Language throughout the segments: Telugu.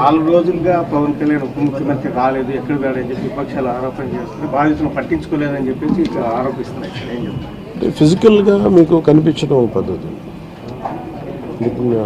నాలుగు రోజులుగా పవన్ కళ్యాణ్ ఉప ముఖ్యమంత్రి రాలేదు ఎక్కడ వెళ్ళని చెప్పి విపక్షాలు ఆరోపణ చేస్తున్నాయి బాధితులను పట్టించుకోలేదని చెప్పేసి ఇక్కడ ఆరోపిస్తున్నాయి ఫిజికల్గా మీకు కనిపించడం ఒక పద్ధతి.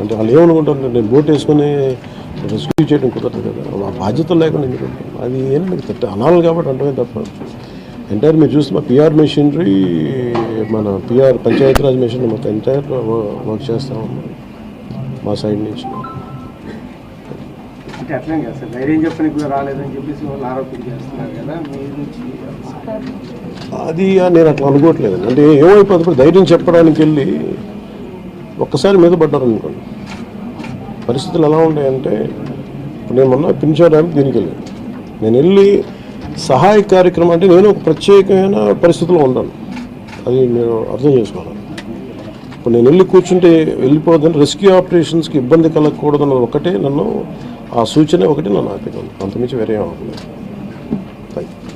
అంటే వాళ్ళు ఏమనుకుంటారు నేను బోట్ వేసుకొని రెస్క్యూ చేయడం కుదరదు కదా. ఆ బాధ్యత లేకుండా ఎందుకు ఉంటారు? అది ఏంటంటే మీకు తట్ట. అనాలి కాబట్టి అంటే తప్ప ఎంటైర్ మీరు చూస్తే మా పిఆర్ మెషినరీ మన పిఆర్ పంచాయతీరాజ్ మెషినరీ మొత్తం ఎంటైర్ వర్క్ చేస్తా ఉన్నాం. మా సైడ్ నుంచి. అంటే అట్లే కదా సార్. ధైర్యం చెప్పని కూడా రాలేదని చెప్పేసి వాళ్ళు ఆరోపణ చేస్తున్నారు కదా. మీ నుంచి అది నేను అట్లా అనుకోవట్లేదు అంటే ఏమైపోతుంది ఇప్పుడు ధైర్యం చెప్పడానికి వెళ్ళి ఒక్కసారి మీద పడ్డారు అనుకోండి పరిస్థితులు ఎలా ఉంటాయంటే ఇప్పుడు నేను మొన్న పింఛన్ ర్యాంప్ దీనికి వెళ్ళాను. నేను వెళ్ళి సహాయ కార్యక్రమం అంటే నేను ఒక ప్రత్యేకమైన పరిస్థితిలో ఉన్నాను. అది మీరు అర్థం చేసుకోవాలి. ఇప్పుడు నేను వెళ్ళి కూర్చుంటే వెళ్ళిపోదని రెస్క్యూ ఆపరేషన్స్కి ఇబ్బంది కలగకూడదన్నది ఒకటే. నన్ను ఆ సూచన ఒకటి నన్ను ఆపినాను అంతమించి వేరే ఏం అవ్వలేదు థ్యాంక్ యూ